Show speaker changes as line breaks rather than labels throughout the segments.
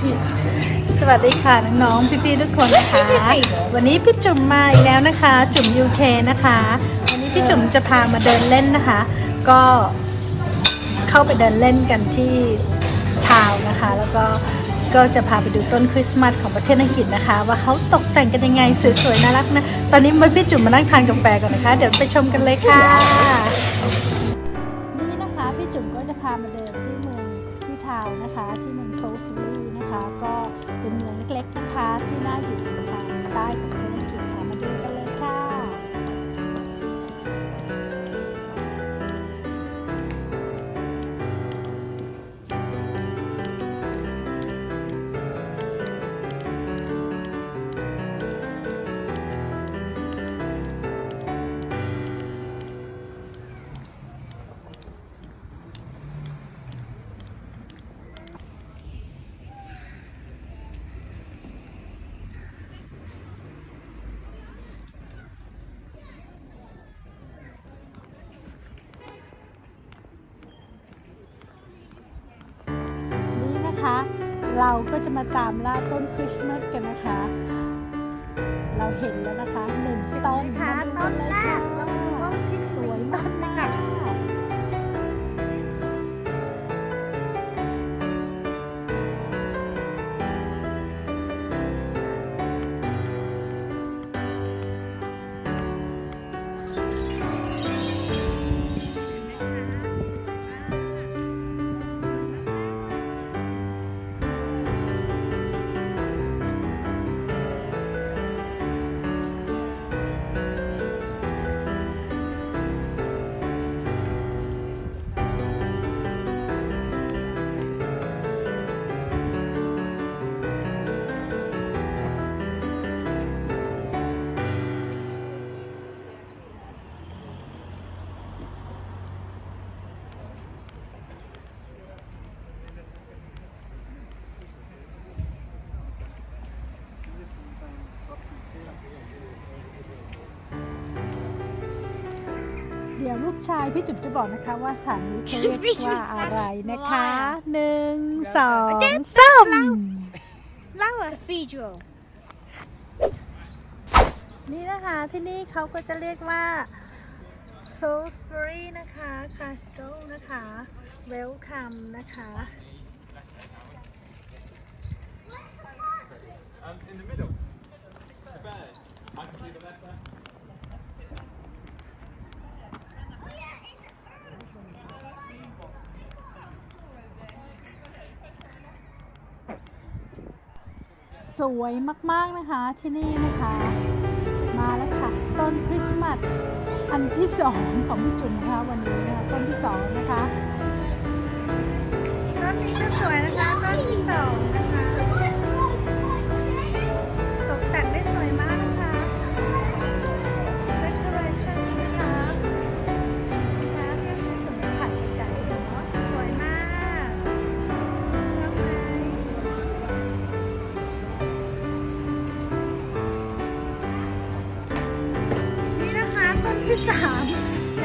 สวัสดีค่ะน้องๆพี่ๆทุกคนนะคะ วันนี้พี่จุ๋มมาอีกแล้วนะคะ จุ๋ม UK นะคะ วันนี้พี่จุ๋มจะพามาเดินเล่นนะคะ ก็เข้าไปเดินเล่นกันที่ทาวน์นะคะ แล้วก็ก็จะพาไปดูต้นคริสต์มาสของประเทศอังกฤษนะคะ ว่าเขาตกแต่งกันยังไงสวยๆน่ารักนะ ตอนนี้มาพี่จุ๋มมานั่งทานกาแฟก่อนนะคะ เดี๋ยวไปชมกันเลยค่ะนี่นะคะพี่จุ๋มก็จะพามาเดินที่เมืองที่ทาวนะคะที่เมืองโซลซิลีนะคะ ก็เป็นเมืองเล็กๆนะคะที่น่าอยู่ทางใต้ของประเทศ เราก็จะมาตามล่าต้นคริสต์มาสกันนะคะ เราเห็นแล้วนะคะหนึ่งต้น
ค่ะ
มาดู
ต้น
เลย
แร
ค่ะ
กเราดูว่าที่
สวยมาก เดี๋ยวลูกชายพี่จุ๋มจะบอกนะคะว่าสถานนี้เขาเรียกว่าอะไรนะคะหนึ่งสองสาม
เล่า cathedral
นี่นะคะที่นี่เขาก็จะเรียกว่า Salisbury นะคะ Castle นะคะ Welcome นะคะ สวยมากๆนะคะที่นี่นะคะ มาแล้วค่ะ ต้นคริสต์มาสอันที่สองของพี่จุ๋มนะคะวันนี้นะคะต้นที่สองนะคะ
ต้นนี้ก็สวยนะคะต้นที่สองนะคะ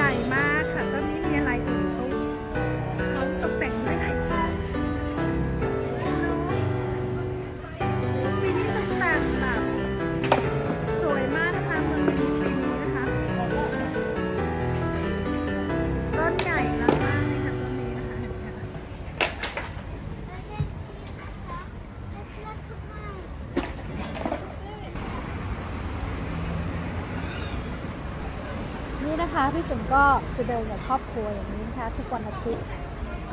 ญ่มาก นี่นะคะ
พี่จุ๋มก็จะเดินกับครอบครัวอย่างนี้นะคะทุกวันอาทิตย์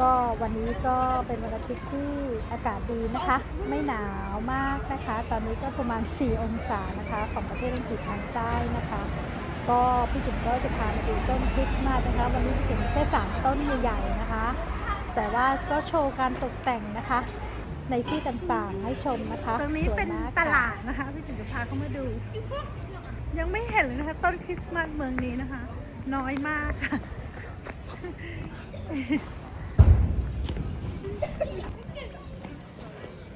ก็วันนี้ก็เป็นวันอาทิตย์ที่อากาศดีนะคะ ไม่หนาวมากนะคะ ตอนนี้ก็ประมาณ 4 องศานะคะ ของประเทศอังกฤษทางใต้นะคะ ก็พี่จุ๋มก็จะพามาดูต้นคริสต์มาสนะคะ วันนี้เห็นแค่สามต้นใหญ่ๆนะคะ แต่ว่าก็โชว์การตกแต่งนะคะ ในที่ต่างๆให้ชมนะคะ
ตรงนี้
สวย
เป็น
มก
ต
ค่ะ
ลาดนะคะพี่จุ๋มจะพาเข้ามาดู ยังไม่เห็นเลยนะคะต้นคริสต์มาสเมืองนี้นะคะ น้อยมากค่ะ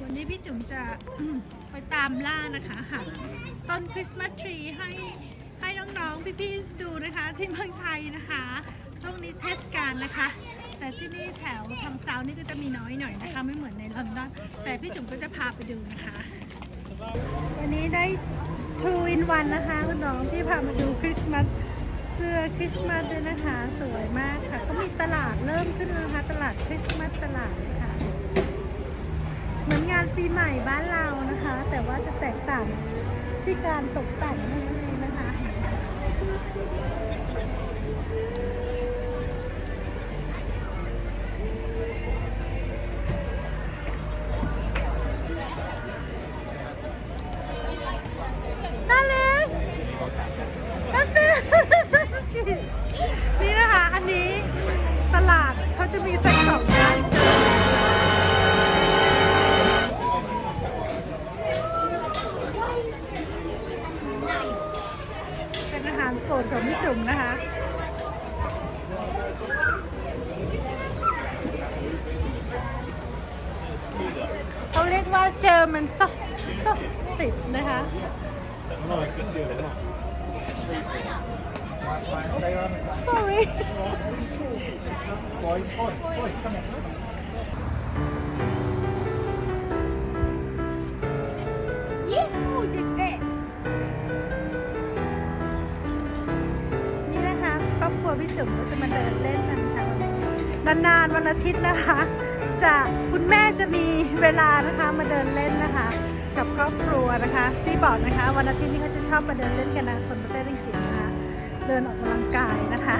วันนี้พี่จุ๋มจะไปตามล่านะคะหาต้นคริสต์มาสทรีให้ให้น้องๆพี่ๆดูนะคะ ที่เมืองไทยนะคะช่วงนี้เทศกาลนะคะ
แต่ที่นี่แถวทางเซาท์นี่ก็จะมีน้อยหน่อยนะคะ ไม่เหมือนในลอนดอนแต่พี่จุ๋มก็จะพาไปดูนะคะ วันนี้ได้ two in one นะคะคุณน้องที่พามาดูคริสต์มาสเสื้อคริสต์มาสด้วยนะคะ สวยมากค่ะ ก็มีตลาดเริ่มขึ้นแล้วนะคะ ตลาดคริสต์มาสตลาดค่ะ เหมือนงานปีใหม่บ้านเรานะคะ แต่ว่าจะแตกต่างที่การตกแต่งนั่นเองนะคะ เรียกว่าเจอร์มันซอสซอสติดนะคะ sorry นี่นะคะครอบครัวพี่จุ๋มก็จะมาเดินเล่นกันค่ะนานๆวันอาทิตย์นะคะ จะคุณแม่จะมีเวลานะคะมาเดินเล่นนะคะ กับครอบครัวนะคะ ที่บอกนะคะ วันอาทิตย์นี้เขาจะชอบมาเดินเล่นกันนะคนประเทศอังกฤษนะคะเดินออกกำลังกายนะคะ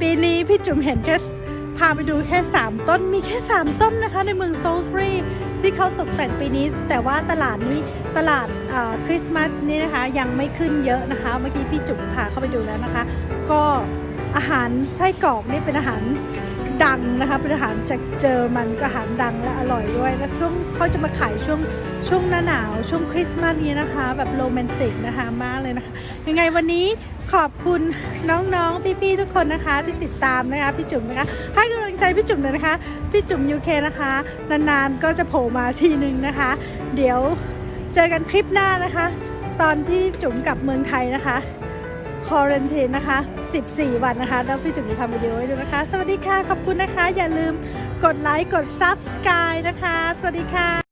ปีนี้พี่จุ๋มเห็นแค่พาไปดูแค่ 3 ต้นมีแค่ 3 ต้นนะคะ ในเมืองโซลส์บรีที่เขาตกแต่งปีนี้ แต่ว่าตลาดนี้ตลาดคริสต์มาสนี่นะคะ ยังไม่ขึ้นเยอะนะคะ เมื่อกี้พี่จุ๋มพาเข้าไปดูแล้วนะคะ ก็อาหารไส้กรอกนี่เป็นอาหาร ดังนะคะเป็นอาหารจากเจอมันก็อาหารดังและอร่อยด้วยและช่วงเขาจะมาขายช่วงช่วงหน้าหนาว ช่วงคริสต์มาสนี้นะคะ แบบโรแมนติกนะคะมากเลยนะคะยังไงวันนี้ขอบคุณน้องๆ พี่ๆ ทุกคนนะคะที่ติดตามนะคะพี่จุ๋มนะคะ ให้กำลังใจพี่จุ๋มเลยนะคะพี่จุ๋มยูเคนะคะ นานๆก็จะโผล่มาทีนึงนะคะ เดี๋ยวเจอกันคลิปหน้านะคะ ตอนที่จุ๋มกลับเมืองไทยนะคะ คอ r รน t ีนนะคะ 14 วันนะคะ แล้วพี่จุ๋มจะทำวิดีโอให้ดูนะคะ สวัสดีค่ะ ขอบคุณนะคะ อย่าลืมกดไลค์ กด Subscribe นะคะ สวัสดีค่ะ